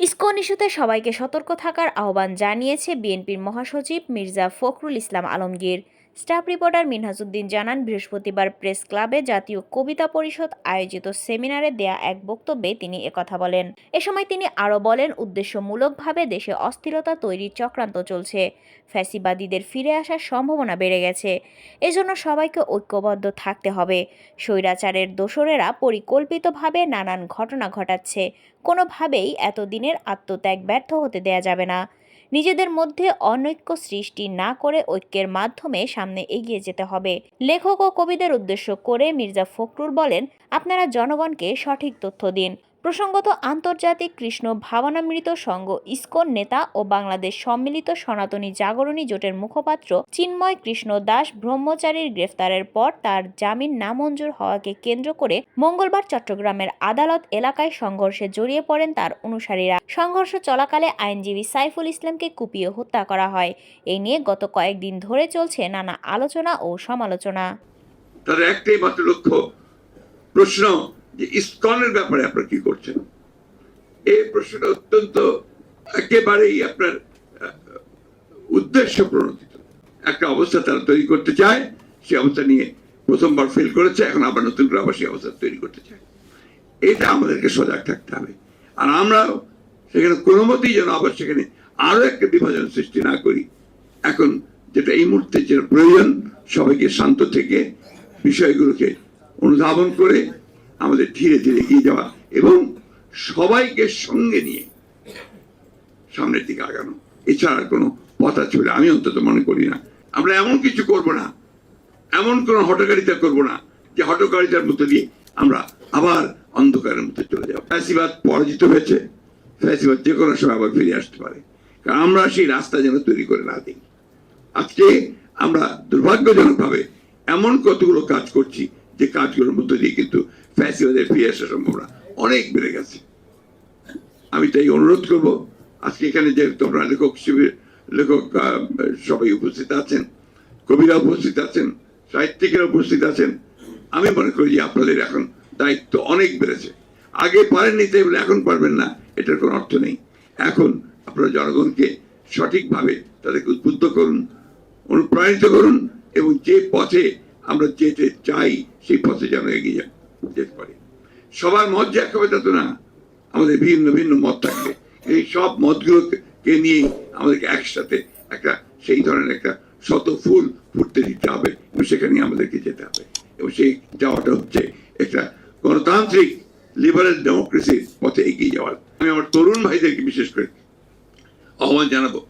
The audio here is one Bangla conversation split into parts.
ইসকন ইস্যুতে সবাইকে সতর্ক থাকার আহ্বান জানিয়েছে বিএনপির মহাসচিব মির্জা ফখরুল ইসলাম আলমগীর। স্টাফ রিপোর্টার মিনহাজুদ্দিন জানান, বৃহস্পতিবার প্রেস ক্লাবে জাতীয় কবিতা পরিষদ আয়োজিত সেমিনারে দেয়া এক বক্তব্যে তিনি একথা বলেন। এ সময় তিনি আরও বলেন, উদ্দেশ্যমূলকভাবে দেশে অস্থিরতা তৈরির চক্রান্ত চলছে। ফ্যাসিবাদীদের ফিরে আসার সম্ভাবনা বেড়ে গেছে। এজন্য সবাইকে ঐক্যবদ্ধ থাকতে হবে। স্বৈরাচারের দোসরেরা পরিকল্পিতভাবে নানান ঘটনা ঘটাচ্ছে। কোনোভাবেই এতদিনের আত্মত্যাগ ব্যর্থ হতে দেয়া যাবে না। নিজেদের মধ্যে অনৈক্য সৃষ্টি না করে ঐক্যের মাধ্যমে সামনে এগিয়ে যেতে হবে। লেখক ও কবিদের উদ্দেশ্য করে মির্জা ফখরুল বলেন, আপনারা জনগণকে সঠিক তথ্য দিন। প্রসঙ্গত, আন্তর্জাতিক কৃষ্ণ ভাবনামৃত সংঘ, ইসকন নেতা ও বাংলাদেশ সম্মিলিত সনাতনী জাগরণী জোটের মুখপাত্র চিন্ময় কৃষ্ণ দাস ব্রহ্মচারীর গ্রেফতারের পর তার জামিন নামঞ্জুর হওয়াকে কেন্দ্র করে মঙ্গলবার চট্টগ্রামের আদালত এলাকায় সংঘর্ষে জড়িয়ে পড়েন তার অনুসারীরা। সংঘর্ষ চলাকালে আইনজীবী সাইফুল ইসলামকে কুপিয়ে হত্যা করা হয়। এই নিয়ে গত কয়েকদিন ধরে চলছে নানা আলোচনা ও সমালোচনা। একটাই মাত্র লক্ষ্য, প্রশ্ন যে ইসকনের ব্যাপারে আপনারা কি করছেন? এই প্রশ্নটা অত্যন্ত একেবারেই আপনার উদ্দেশ্য প্রণোদিত। একটা অবস্থা তারা তৈরি করতে চায়, সে অবস্থা নিয়ে প্রথমবার ফেল করেছে, এখন আবার নতুন করে আবার সেই অবস্থা তৈরি করতে চায়। এটা আমাদেরকে সজাগ থাকতে হবে। আর আমরাও সেখানে কোনো মতেই যেন আবার সেখানে আরও একটা বিভাজন সৃষ্টি না করি। এখন যেটা এই মুহূর্তে যেটা প্রয়োজন, সবাইকে শান্ত থেকে বিষয়গুলোকে অনুধাবন করে আমাদের ধীরে ধীরে এগিয়ে যাওয়া এবং সবাইকে সঙ্গে নিয়ে সামনের দিকে আগানো। এছাড়া কোনো পথ আছে বলে আমি অন্তত মনে করি না। আমরা এমন কিছু করব না, এমন কোনো হটকারিতা করব না যে হটকারিতার মধ্যে দিয়ে আমরা আবার অন্ধকারের মধ্যে চলে যাব। ফ্যাসিবাদ পরাজিত হয়েছে, ফ্যাসিবাদ যে কোনো সময় আবার ফিরে আসতে পারে। কারণ আমরা সেই রাস্তা যেন তৈরি করে না দিই। আজকে আমরা দুর্ভাগ্যজনকভাবে এমন কতগুলো কাজ করছি যে কাজগুলোর মধ্যে দিয়ে কিন্তু ফ্যাসিবাদের ফিরে আসার সম্ভাবনা অনেক বেড়ে গেছে। আমি তাই অনুরোধ করব, আজকে এখানে যে তোমরা লেখক শিবির, লেখক সবাই উপস্থিত আছেন, কবিরা উপস্থিত আছেন, সাহিত্যিকেরা উপস্থিত আছেন, আমি মনে করি যে আপনাদের এখন দায়িত্ব অনেক বেড়েছে। আগে পারেননি তাই বলে এখন পারবেন না, এটার কোনো অর্থ নেই। এখন আপনারা জনগণকে সঠিকভাবে তাদেরকে উদ্বুদ্ধ করুন, অনুপ্রাণিত করুন এবং যে পথে আমরা যেতে চাই সেই পথে যেন এগিয়ে যা- যেতে পারি। সবার মত যে এক হবে তা তো না। আমাদের ভিন্ন ভিন্ন মত থাকবে। এই সব মতগুলোকে নিয়ে আমাদেরকে একসাথে একটা সেই ধরনের একটা শত ফুল ফুটতে দিতে হবে এবং সেখানে আমাদেরকে যেতে হবে। এবং সেই যাওয়াটা হচ্ছে একটা গণতান্ত্রিক লিবারেল ডেমোক্রেসির পথে এগিয়ে যাওয়ার। আমি আমার তরুণ ভাইদেরকে বিশেষ করে আহ্বান জানাব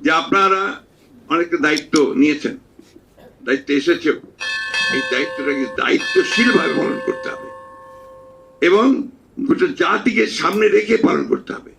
যে আপনারা অনেকটা দায়িত্ব নিয়েছেন। দায়িত্ব এসেছে এই দায়িত্বটাকে দায়িত্বশীল ভাবে পালন করতে হবে। এবং গোটা জাতিকে সামনে রেখে পালন করতে হবে।